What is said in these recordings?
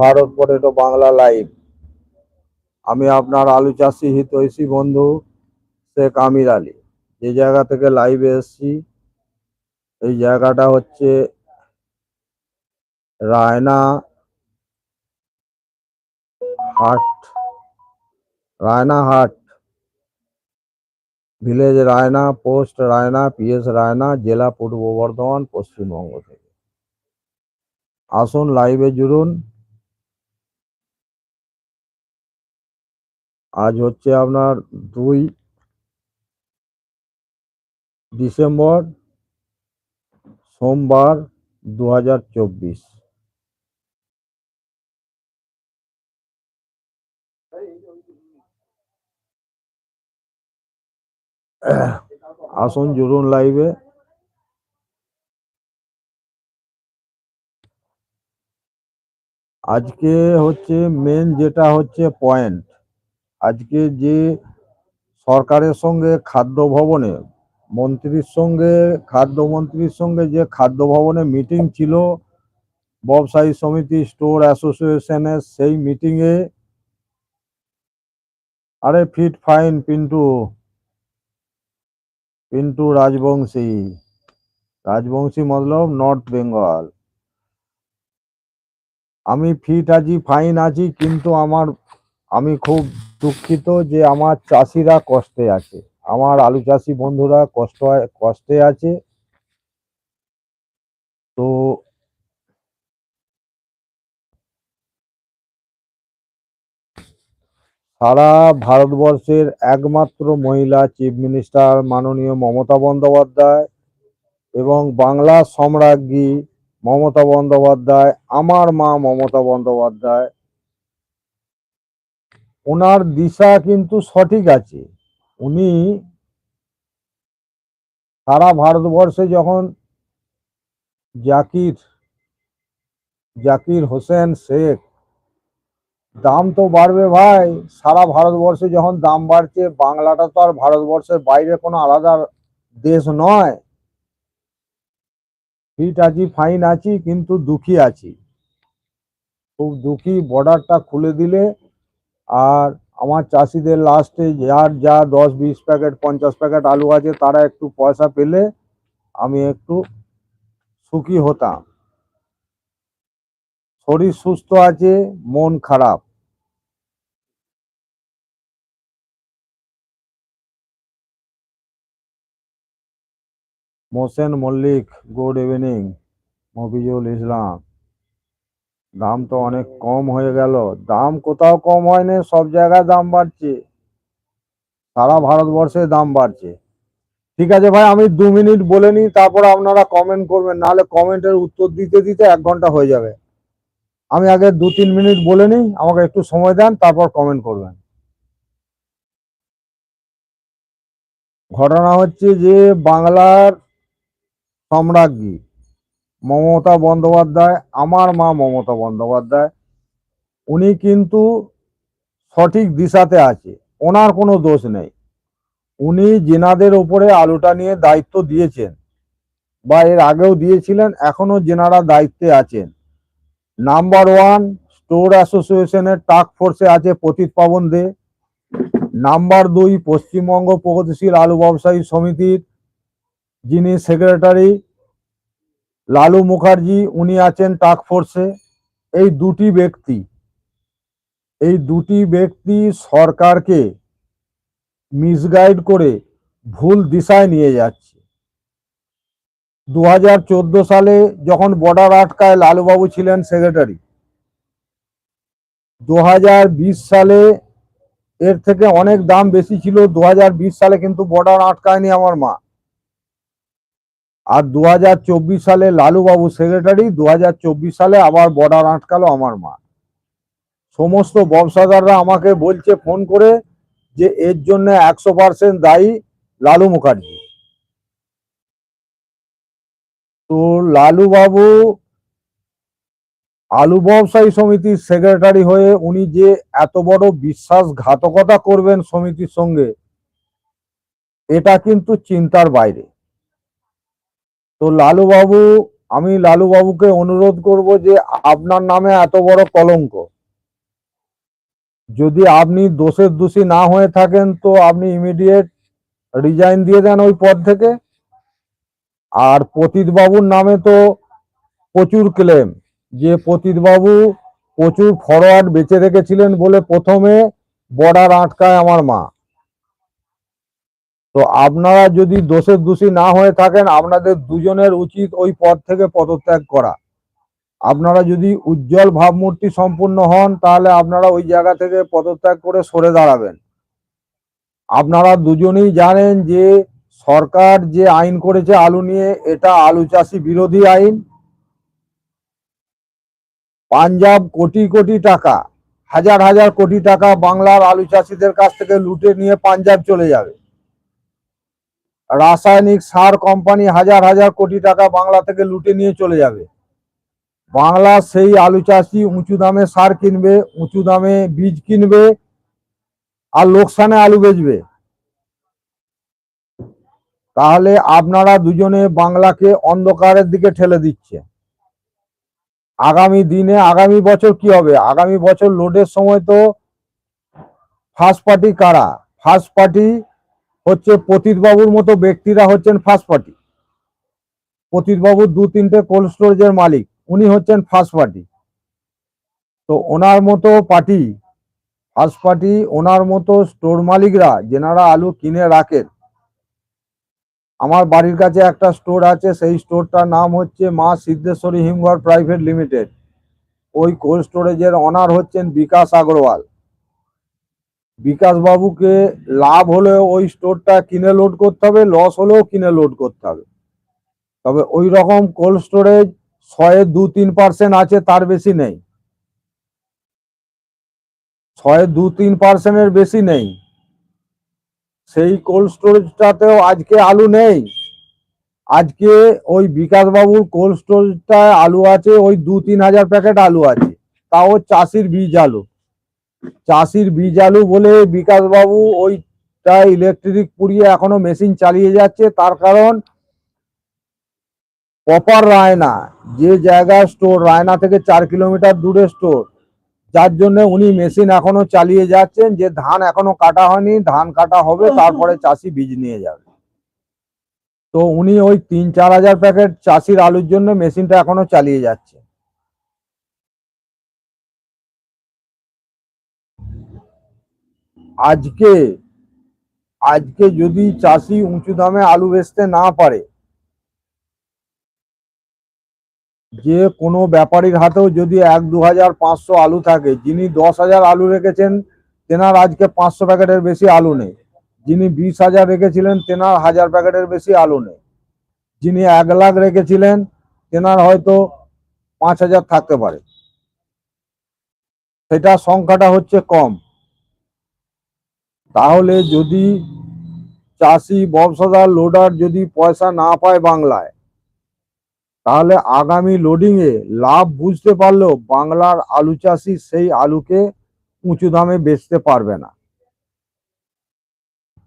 Bharat potato Bangla live. আমি আপনার আলু চাষি হিতৈষী বন্ধু শেখ আমির আলী। যে জায়গা থেকে লাইভে এসেছি, এই জায়গাটা হচ্ছে Raina Hat Raina Hat. Village Raina, post Raina, PS Raina, জেলা পূর্ব বর্ধমান, পশ্চিমবঙ্গ থেকে। আসুন, লাইভে জুড়ুন। আজ হচ্ছে আপনার দুই ডিসেম্বর সোমবার দু হাজার চব্বিশ। আসুন জুড়ুন লাইভে। আজকে হচ্ছে মেন যেটা হচ্ছে পয়েন্ট আজকে যে সরকারের সঙ্গে খাদ্য ভবনে, মন্ত্রীর সঙ্গে খাদ্যমন্ত্রীর সঙ্গে যে খাদ্য ভবনে মিটিং ছিল, ব্যবসায়ী সমিতি স্টোর অ্যাসোসিয়েশনের সেই মিটিংয়ে আরে fit fine Pintu Pintu Rajbanshi Rajbanshi Matlab north Bengal আমি ফিট আছি ফাইন আছি, কিন্তু আমার, আমি খুব দুঃখিত যে আমার চাষিরা কষ্টে আছে। আমার আলু চাষি বন্ধুরা কষ্ট কষ্টে আছে। তো সারা ভারতবর্ষের একমাত্র মহিলা চিফ মিনিস্টার মাননীয় মমতা বন্দ্যোপাধ্যায় এবং বাংলা সম্রাজ্ঞী মমতা বন্দ্যোপাধ্যায়, আমার মা মমতা বন্দ্যোপাধ্যায় ওনার দিশা কিন্তু সঠিক আছে। উনি সারা ভারতবর্ষে যখন জাকির জাকির হোসেন শেখ, দাম তো বাড়বে ভাই। সারা ভারতবর্ষে যখন দাম বাড়ছে, বাংলাটা তো আর ভারতবর্ষের বাইরে কোনো আলাদা দেশ নয়। ফিট আছি, ফাইন আছি, কিন্তু দুঃখী আছি। খুব দুঃখী বর্ডারটা খুলে দিলে আর আমার চাষিদের লাস্টে যার যা দশ বিশ প্যাকেট পঞ্চাশ প্যাকেট আলু আছে, তারা একটু পয়সা পেলে আমি একটু সুখী হতাম। শরীর সুস্থ আছে, মন খারাপ। Mohsen Mallik good evening Mafizul Islam. দাম তো অনেক কম হয়ে গেল। দাম কোথাও কম হয়নি, সব জায়গায় দাম বাড়ছে। সারা ভারতবর্ষে দাম বাড়ছে। ঠিক আছে ভাই, আমি দু মিনিট বলে নিই, তারপর আপনারা কমেন্ট করবেন, নাহলে কমেন্টের উত্তর দিতে দিতে এক ঘণ্টা হয়ে যাবে। আমি আগে দু তিন মিনিট বলে নিই, আমাকে একটু সময় দেন, তারপর কমেন্ট করবেন। ঘটনা হচ্ছে যে বাংলার সম্রাজ্ঞী মমতা বন্দ্যোপাধ্যায়, আমার মা মমতা বন্দ্যোপাধ্যায়, উনি কিন্তু সঠিক দিশাতে আছে, ওনার কোনো দোষ নেই। উনি জেনাদের ওপরে আলুটা নিয়ে দায়িত্ব দিয়েছেন, বা এর আগেও দিয়েছিলেন এখনও জেনারা দায়িত্বে আছেন। নাম্বার ওয়ান, স্টোর অ্যাসোসিয়েশনের টাস্ক ফোর্সে আছে পতিত পাবন দে। নাম্বার দুই, পশ্চিমবঙ্গ প্রগতিশীল আলু ব্যবসায়ী সমিতির যিনি সেক্রেটারি লালু মুখার্জি, উনি আছেন ফোর্সে। এই দুটি ব্যক্তি, এই দুটি ব্যক্তি সরকারকে মিসগাইড করে ভুল দিশায় নিয়ে যাচ্ছে। দু হাজার চোদ্দ সালে যখন বর্ডার আটকায় লালুবাবু ছিলেন সেক্রেটারি দু হাজার বিশ সালে এর থেকে অনেক দাম বেশি ছিল দু হাজার বিশ সালে কিন্তু বর্ডার আটকায়নি আমার মা। আর দু হাজার চব্বিশ সালে লালুবাবু সেক্রেটারি দু হাজার চব্বিশ সালে আবার বর্ডার আটকালো আমার মা। সমস্ত ব্যবসাদাররা আমাকে বলছে, ফোন করে যে এর জন্য একশো পার্সেন্ট দায়ী লালু মুখার্জি। তো লালু বাবু আলু ব্যবসায়ী সমিতির সেক্রেটারি হয়ে উনি যে এত বড় বিশ্বাসঘাতকতা করবেন সমিতির সঙ্গে, এটা কিন্তু চিন্তার বাইরে। তো লালু বাবু আমি লালু বাবুকে অনুরোধ করব যে আপনার নামে এত বড় কলঙ্ক। যদি আপনি দোষের দোষী না হয়ে থাকেন, তো আপনি ইমিডিয়েট রিজাইন দিয়ে দেন ওই পদ থেকে। আর বাবুর নামে তো প্রচুর ক্লেম যে বাবু প্রচুর ফরওয়ার্ড বেঁচে রেখেছিলেন বলে প্রথমে বর্ডার আটকায় আমার মা। তো আপনারা যদি দোষের দোষী না হয়ে থাকেন, আপনাদের দুজনের উচিত ওই পদ থেকে পদত্যাগ করা। আপনারা যদি উজ্জ্বল ভাবমূর্তি সম্পূর্ণ হন, তাহলে আপনারা ওই জায়গা থেকে পদত্যাগ করে সরে দাঁড়াবেন। আপনারা দুজনেই জানেন যে সরকার যে আইন করেছে আলু নিয়ে, এটা আলু চাষি বিরোধী আইন। পাঞ্জাব কোটি কোটি টাকা, হাজার হাজার কোটি টাকা বাংলার আলু চাষিদের কাছ থেকে লুটে নিয়ে পাঞ্জাব চলে যাবে। রাসায়নিক সার কোম্পানি হাজার হাজার কোটি টাকা বাংলা থেকে লুটে নিয়ে চলে যাবে। বাংলা সেই আলু চাষি উঁচু দামে সার কিনবে, উঁচু দামে বীজ কিনবে আর লোকসানে আলু বেচবে। তাহলে আপনারা দুজনে বাংলাকে অন্ধকারের দিকে ঠেলে দিচ্ছে। আগামী দিনে, আগামী বছর কি হবে? আগামী বছর লোডের সময় তো ফার্স্ট পার্টি কারা? ফার্স্ট পার্টি হচ্ছে বাবুর মতো ব্যক্তিরা হচ্ছেন ফার্স্ট পার্টি বাবুর দু তিনটে কোল্ড স্টোরেজের মালিক, উনি হচ্ছেন ফার্স্ট পার্টি তো ওনার মতো পার্টি ফার্স্ট পার্টি ওনার মতো স্টোর মালিকরা যেনারা আলু কিনে রাখেন, আমার বাড়ির কাছে একটা স্টোর আছে, সেই স্টোরটার নাম হচ্ছে মা সিদ্ধেশ্বরী হিমঘর প্রাইভেট লিমিটেড ওই কোল্ড স্টোরেজের অনার হচ্ছেন বিকাশ আগরওয়াল। বিকাশ বাবুকে লাভ হলেও ওই স্টোরটা কিনে লোড করতে হবে লস হলেও কিনে লোড করতে হবে। তবে ওই রকম কোল্ড স্টোরেজ ছয়ে দু তিন পার্সেন্ট আছে, তার বেশি নেই। ছয়ে দু তিন পার্সেন্টের বেশি নেই। সেই কোল্ড স্টোরেজটাতেও আজকে আলু নেই। আজকে ওই বিকাশ বাবুর কোল্ড স্টোরেজটায় আলু আছে, ওই দু তিন হাজার প্যাকেট আলু আছে। তাও চাষির বীজ আলু। চাষির বীজ আলু বলে বিকাশ বাবু ওইটা ইলেকট্রিক পুড়িয়ে এখনও মেশিন চালিয়ে যাচ্ছে তার কারণ প্রপার রায়না যে জায়গায় স্টোর রায়না থেকে চার কিলোমিটার দূরে স্টোর যার জন্য উনি মেশিন এখনও চালিয়ে যাচ্ছেন যে ধান এখনও কাটা হয়নি ধান কাটা হবে তারপরে চাষি বীজ নিয়ে যাবে। তো উনি ওই তিন চার হাজার প্যাকেট চাষির আলুর জন্য মেশিনটা এখনও চালিয়ে যাচ্ছে। আজকে আজকে যদি চাষি উঁচু দামে আলু বেচতে না পারে, যে কোনো ব্যাপারীর হাতেও যদি এক দু হাজার পাঁচশো আলু থাকে, যিনি দশ হাজার আলু রেখেছেন, তেনার আজকে পাঁচশো প্যাকেটের বেশি আলু নেই। যিনি বিশ হাজার রেখেছিলেন, তেনার হাজার প্যাকেটের বেশি আলু নেই। যিনি এক লাখ রেখেছিলেন, তেনার হয়তো পাঁচ হাজার থাকতে পারে। সেটা সংখ্যাটা হচ্ছে কম। তাহলে যদি চাষি, ব্যবসাদার লোডার যদি পয়সা না পায় বাংলায়, তাহলে আগামী লোডিং এ লাভ বুঝতে পারলেও বাংলার আলু চাষি সেই আলুকে উঁচু দামে বেচতে পারবে না।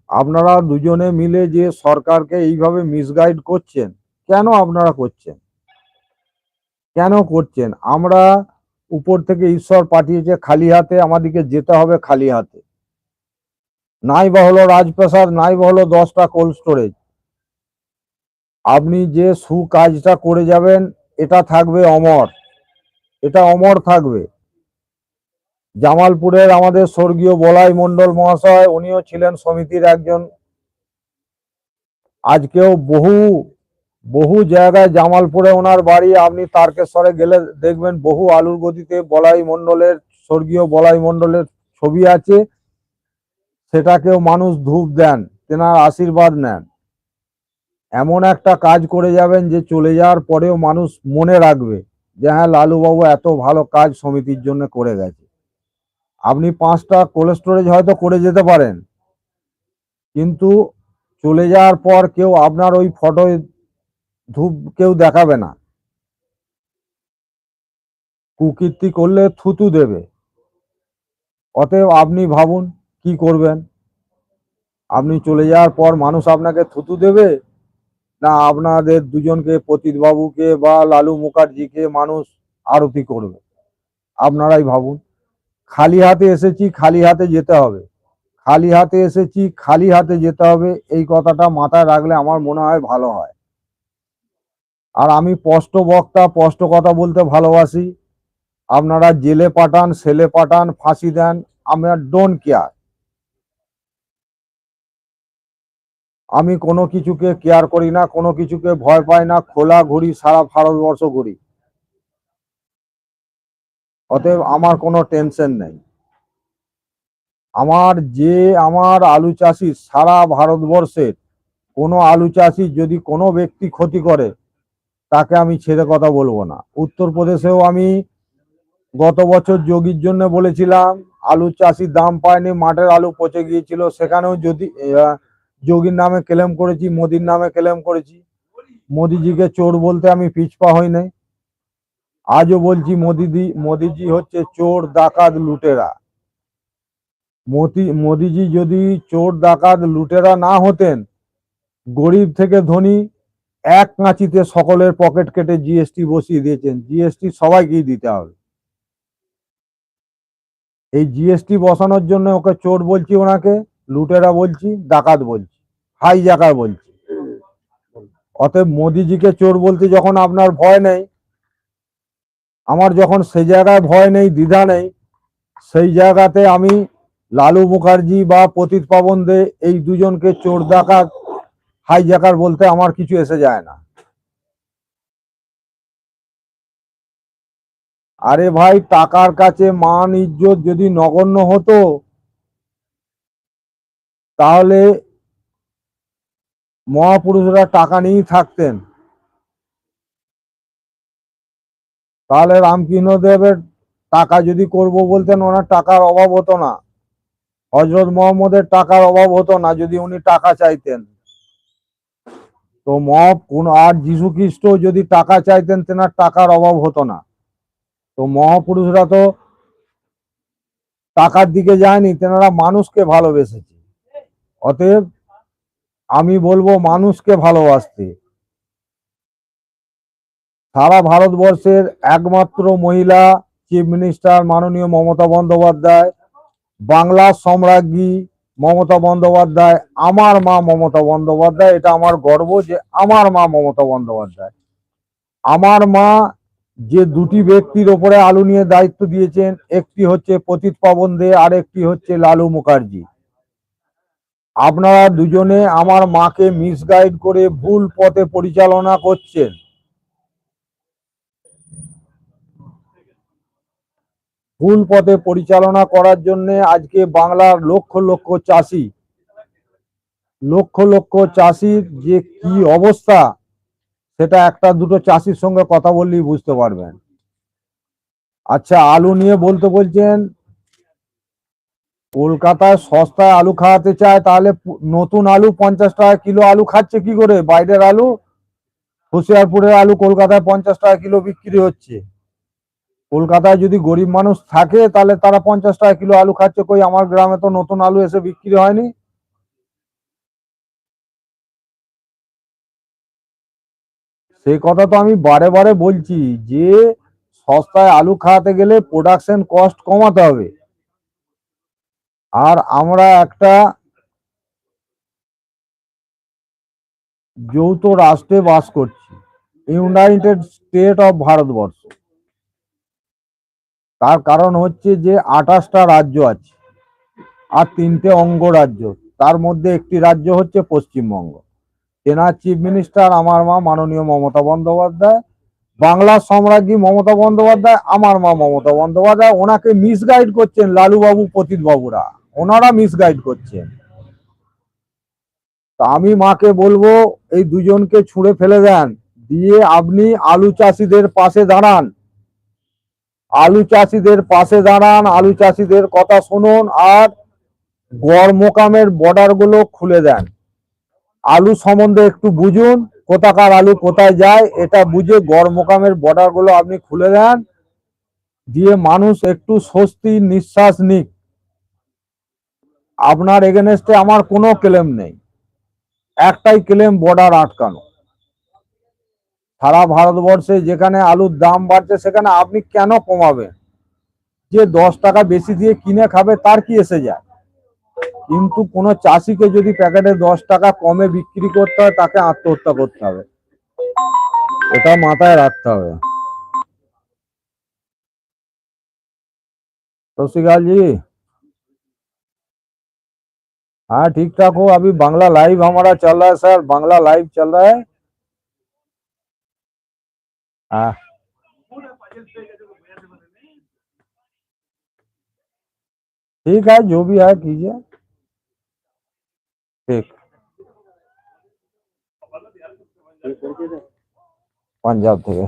আপনারা দুজনে মিলে যে সরকারকে এইভাবে মিসগাইড করছেন, কেন আপনারা করছেন? কেন করছেন? আমরা উপর থেকে ঈশ্বর পাঠিয়েছে, খালি হাতে আমাদেরকে যেতে হবে খালি হাতে। নাই বা হলো রাজপ্রাসাদ, নাই বা হলো দশটা কোল্ড স্টোরেজ আপনি যে সুকাজটা করে যাবেন, এটা থাকবে অমর। এটা অমর থাকবে। জামালপুরের আমাদের স্বর্গীয় বলাই মণ্ডল মহাশয়, উনিও ছিলেন সমিতির একজন। আজকেও বহু বহু জায়গায় জামালপুরে ওনার বাড়ি, আপনি তারকেশ্বরে গেলে দেখবেন বহু আলুর গতিতে বলাই মণ্ডলের, স্বর্গীয় বলাই মণ্ডলের ছবি আছে। সেটাকেও মানুষ ধূপ দেন, তেনার আশীর্বাদ নেন। এমন একটা কাজ করে যাবেন যে চলে যাওয়ার পরেও মানুষ মনে রাখবে যে হ্যাঁ লালুবাবু এত ভালো কাজ সমিতির জন্য করে গেছে। আপনি পাঁচটা কোল্ড স্টোরেজ হয়তো করে যেতে পারেন, কিন্তু চলে যাওয়ার পর কেউ আপনার ওই ফটো ধূপ কেউ দেখাবে না। কুকীর্তি করলে থুতু দেবে। অতএব আপনি ভাবুন কি করবেন? আপনি চলে যাওয়ার পর মানুষ আপনাকে থুতু দেবে? না আপনাদের দুজনকে বাবুকে বা লালু মুখার্জিকে মানুষ আরতি করবে? আপনারাই ভাবুন। খালি হাতে এসেছি, খালি হাতে যেতে হবে। খালি হাতে এসেছি, খালি হাতে যেতে হবে। এই কথাটা মাথায় রাখলে আমার মনে হয় ভালো হয়। আর আমি স্পষ্ট বক্তা, স্পষ্ট কথা বলতে ভালোবাসি। আপনারা জেলে পাঠান, সেলে পাঠান, ফাঁসি দেন, আমার ডোন্ট কেয়ার আমি কোনো কিছুকে কেয়ার করি না, কোনো কিছুকে ভয় পাই না, খোলা ঘুরি সারা ভারতবর্ষ ঘুরি। অতএব আমার কোনো টেনশন নেই। আমার যে আমার আলু চাষি সারা ভারতবর্ষের, কোনো আলু চাষি যদি কোনো ব্যক্তি ক্ষতি করে, তাকে আমি ছেড়ে কথা বলব না। উত্তরপ্রদেশেও আমি গত বছর যোগীর জন্য বলেছিলাম, আলু চাষির দাম পায়নি, মাঠের আলু পচে গিয়েছিল, সেখানেও যদি যোগীর নামে ক্লেম করেছি, মোদির নামে ক্লেম করেছি। মোদিজিকে চোর বলতে আমি পিছপা হই নাই। আজও বলছি মোদিদি, মোদিজি হচ্ছে চোর, ডাকাত, লুটেরা। মোদি মোদিজি যদি চোর, ডাকাত, লুটেরা না হতেন, গরিব থেকে ধনী এক কাঁচিতে সকলের পকেট কেটে জিএসটি বসিয়ে দিয়েছেন। জিএসটি সবাইকেই দিতে হবে। এই জিএসটি বসানোর জন্য ওকে চোর বলছি ওনাকে। লুটেরা বলছি, ডাকাত বলছি হাই জাকার বলছি। অতএব মোদিজিকে চোর বলতে যখন আপনার ভয় নেই, আমার যখন সেই জায়গায় ভয় নেই, দ্বিধা নেই, সেই জায়গাতে আমি লালু মুখার্জি বা পতিত পাবন দে এই দুজনকে চোর, ডাকাত হাইজাকার বলতে আমার কিছু এসে যায় না। আরে ভাই, টাকার কাছে মান, ইজ্জত যদি নগণ্য হতো তাহলে মহাপুরুষরা টাকা নিয়েই থাকতেন। তাহলে রামকৃষ্ণদেবের টাকা যদি করব বলতেন, ওনার টাকার অভাব হতো না। হজরত মোহাম্মদের টাকার অভাব হতো না, যদি উনি টাকা চাইতেন। তো মহ, কোন, আর যীশু খ্রিস্ট যদি টাকা চাইতেন, তেনার টাকার অভাব হতো না। তো মহাপুরুষরা তো টাকার দিকে যায়নি, তেনারা মানুষকে ভালোবেসেছে। অতএব আমি বলব মানুষকে ভালোবাসতে। সারা ভারতবর্ষের একমাত্র মহিলা চিফ মিনিস্টার মাননীয় মমতা বন্দ্যোপাধ্যায় বাংলার সম্রাজ্ঞী মমতা বন্দ্যোপাধ্যায়, আমার মা মমতা বন্দ্যোপাধ্যায়, এটা আমার গর্ব যে আমার মা মমতা বন্দ্যোপাধ্যায়। আমার মা যে দুটি ব্যক্তির ওপরে আলু নিয়ে দায়িত্ব দিয়েছেন, একটি হচ্ছে পতিত পাবন দে আর একটি হচ্ছে লালু মুখার্জি। আপনারা দুজনে আমার মাকে মিসগাইড করে ভুল পথে পরিচালনা করছেন। ভুল পথে পরিচালনা করার জন্য আজকে বাংলার লক্ষ লক্ষ চাষি, লক্ষ লক্ষ চাষির যে কি অবস্থা, সেটা একটা দুটো চাষির সঙ্গে কথা বললেই বুঝতে পারবেন। আচ্ছা আলু নিয়ে বলতে বলছেন কলকাতায় সস্তায় আলু খাওয়াতে চায়, তাহলে নতুন আলু পঞ্চাশ টাকা কিলো আলু খাচ্ছে কি করে? বাইরের আলু? হুশিয়ারপুরের আলু কলকাতায় পঞ্চাশ টাকা কিলো বিক্রি হচ্ছে। কলকাতায় যদি গরিব মানুষ থাকে, তাহলে তারা পঞ্চাশ টাকা কিলো আলু খাচ্ছে কই? আমার গ্রামে তো নতুন আলু এসে বিক্রি হয়নি। সেই কথা তো আমি বারে বারে বলছি, যে সস্তায় আলু খাওয়াতে গেলে প্রোডাকশন কস্ট কমাতে হবে। আর আমরা একটা যৌথ রাষ্ট্রে বাস করছি ইউনাইটেড স্টেট অফ ভারতবর্ষ তার কারণ হচ্ছে যে আঠাশটা রাজ্য আছে আর তিনটে অঙ্গরাজ্য। তার মধ্যে একটি রাজ্য হচ্ছে পশ্চিমবঙ্গ। তেনার চিফ মিনিস্টার আমার মা মাননীয় মমতা বন্দ্যোপাধ্যায় বাংলার সম্রাজ্ঞী মমতা বন্দ্যোপাধ্যায়, আমার মা মমতা বন্দ্যোপাধ্যায়, ওনাকে মিসগাইড করছেন লালুবাবু পতিত বাবুরা ওনারা মিসগাইড করছেন। তা আমি মাকে বলব, এই দুজনকে ছুঁড়ে ফেলে দেন। দিয়ে আপনি আলু চাষিদের পাশে দাঁড়ান। আলু চাষিদের পাশে দাঁড়ান, আলু চাষিদের কথা শুনুন আর গড় মোকামের বর্ডারগুলো খুলে দেন। আলু সম্বন্ধে একটু বুঝুন, কোথাকার আলু কোথায় যায়, এটা বুঝে গড় মোকামের বর্ডারগুলো আপনি খুলে দেন। দিয়ে মানুষ একটু স্বস্তির নিঃশ্বাস নিক। আপনার এগেনস্টে আমার কোনো ক্লেম নেই। একটাই ক্লেম বর্ডার আটকানো। সারা ভারতবর্ষে যেখানে আলুর দাম বাড়ছে, সেখানে আপনি কেন কমাবেন? যে দশ টাকা বেশি দিয়ে কিনে খাবে, তার কি এসে যায়? কিন্তু কোনো চাষিকে যদি প্যাকেটে দশ টাকা কমে বিক্রি করতে হয়, তাকে আত্মহত্যা করতে হবে। এটা মাথায় রাখতে হবে। সত্যিকাল हाँ ठीक ठाक हो। अभी बांग्ला लाइव हमारा चल रहा है, सर। बांग्ला लाइव चल रहा है। हाँ। ठीक है, जो भी है कीजिए। ठीक। पंजाब থেকে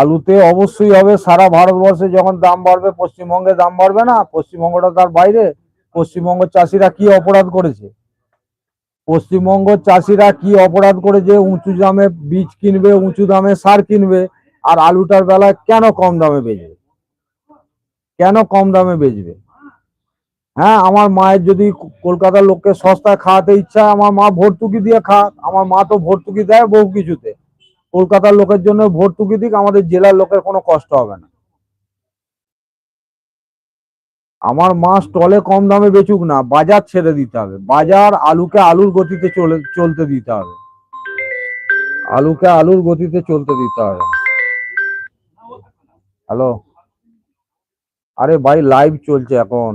আলুতে অবশ্যই হবে সারা ভারতবর্ষে যখন দাম বাড়বে, পশ্চিমবঙ্গে দাম বাড়বে না, পশ্চিমবঙ্গটা তার বাইরে। পশ্চিমবঙ্গ চাষিরা কি অপরাধ করেছে? পশ্চিমবঙ্গ চাষিরা কি অপরাধ করেছে? উঁচু দামে বীজ কিনবে, উঁচু দামে সার কিনবে, আর আলুটার বেলায় কেন কম দামে বেচবে? কেন কম দামে বেচবে? হ্যাঁ আমার মায়ের যদি কলকাতার লোককে সস্তায় খাওয়াতে ইচ্ছা আমার মা ভর্তুকি দিয়ে খা আমার মা তো ভর্তুকি দেয় বহু কিছুতে। কলকাতার লোকের জন্য ভর্তুকি দিক, আমাদের জেলার লোকের কোনো কষ্ট হবে না। আমার মা স্টলে কম দামে বেচুক না, বাজার ছেড়ে দিতে হবে। বাজার আলুকে আলুর গতিতে চলে, চলতে দিতে হবে। আলুকে আলুর গতিতে চলতে দিতে হবে। হ্যালো? আরে ভাই লাইভ চলছে এখন।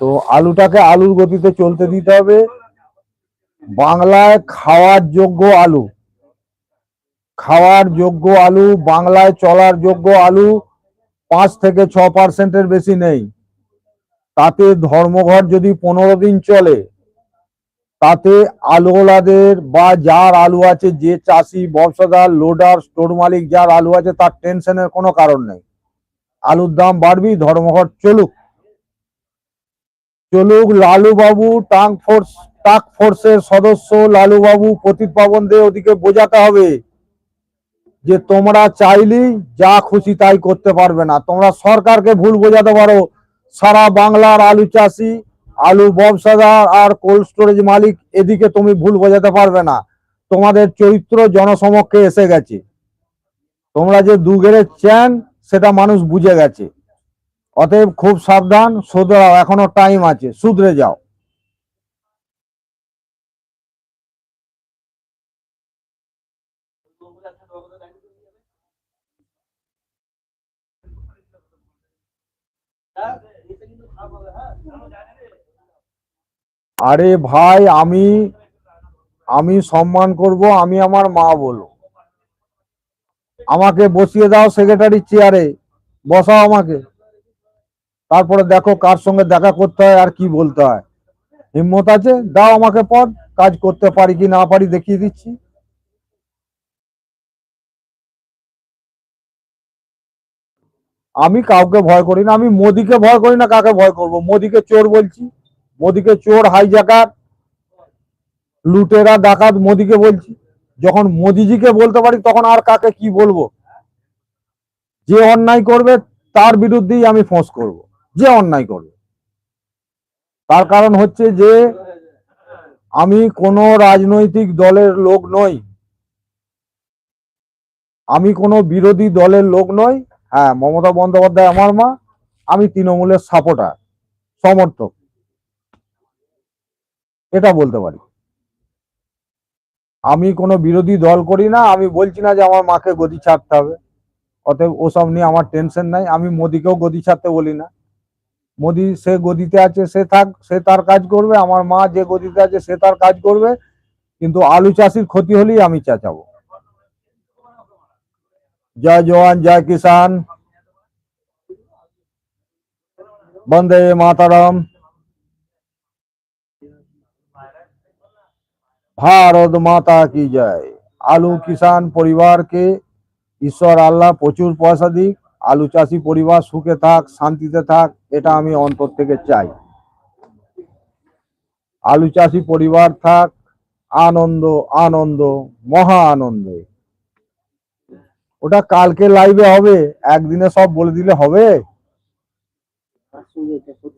তো আলুটাকে আলুর গতিতে চলতে দিতে হবে। বাংলায় খাওয়ার যোগ্য আলু। খাওয়ার যোগ্য আলু, বাংলায় চলার যোগ্য আলু পাঁচ থেকে ছ পার্সেন্টের বেশি নেই। তাতে ধর্মঘট যদি পনেরো দিন চলে, তাতে আলুওয়ালাদের বা যার আলু আছে, যে চাষি, ব্যবসাদার, লোডার, স্টোর মালিক, যার আলু আছে, তার টেনশনের কোনো কারণ নেই। আলুর দাম বাড়বি, ধর্মঘট চলুক। চলুক লালুবাবু, টাঙ্ক ফোর্স টাস্ক ফোর্সের সদস্য লালুবাবু প্রতীক পাবনদের ওদিকে বোঝাতে হবে যে তোমরা চাইলেই যা খুশি তাই করতে পারবে না। তোমরা সরকারকে ভুল বোঝাতে পারো। সারা বাংলার আলু চাষি, আলু ব্যবসাদার আর কোল্ড স্টোরেজ মালিক এদিকে তুমি ভুল বোঝাতে পারবে না। তোমাদের চরিত্র জনসমক্ষে এসে গেছে। তোমরা যে দুগেরে চ্যান, সেটা মানুষ বুঝে গেছে। অতএব খুব সাবধান, শুধরাও, এখনও টাইম আছে, শুধরে যাও। আরে ভাই, আমি আমি সম্মান করব, আমি আমার মা বলব আমাকে বসিয়ে দাও সেক্রেটারি চেয়ারে বসাও আমাকে। তারপরে দেখো কার সঙ্গে দেখা করতে হয় আর কি বলতে হয়। হিম্মত আছে? দাও আমাকে পদ, কাজ করতে পারি কি না পারি দেখিয়ে দিচ্ছি। আমি কাউকে ভয় করি না, আমি মোদিকে ভয় করি না, কাকে ভয় করব? মোদিকে চোর বলছি। মোদিকে চোর হাইজাকার লুটেরা ডাকাত মোদিকে বলছি। যখন মোদিজিকে বলতে পারি তখন আর কাকে কি বলব? যে অন্যায় করবে তার বিরুদ্ধেই আমি ফোঁস করব। যে অন্যায় করবে। তার কারণ হচ্ছে যে আমি কোনো রাজনৈতিক দলের লোক নই। আমি কোনো বিরোধী দলের লোক নই। হ্যাঁ মমতা বন্দ্যোপাধ্যায় আমার মা, আমি তৃণমূলের সাপোর্টার সমর্থক। এটা বলতে পারি। আমি কোনো বিরোধী দল করি না, আমি বলছি না যে আমার মাকে গদি ছাড়তে হবে। অতএব ওসব নিয়ে আমার টেনশন নাই, আমি মোদিকেও গদি ছাড়তে বলি না। মোদি সে গদিতে আছে, সে থাক, সে তার কাজ করবে, আমার মা যে গদিতে আছে, সে তার কাজ করবে, কিন্তু আলু চাষির ক্ষতি হলেই আমি চেঁচাবো। জয় জওয়ান, জয় কিষান বন্দে মাতারাম। ভারত মাতা কি জয়? আলু কিষান পরিবারকে ঈশ্বর আল্লাহ প্রচুর পয়সা দিক, আলু চাষি পরিবার সুখে থাক, শান্তিতে থাক, এটা আমি অন্তর থেকে চাই। আলু চাষি পরিবার থাক, আনন্দ আনন্দ, মহা আনন্দে। ওটা কালকে লাইভে হবে, একদিনে সব বলে দিলে হবে?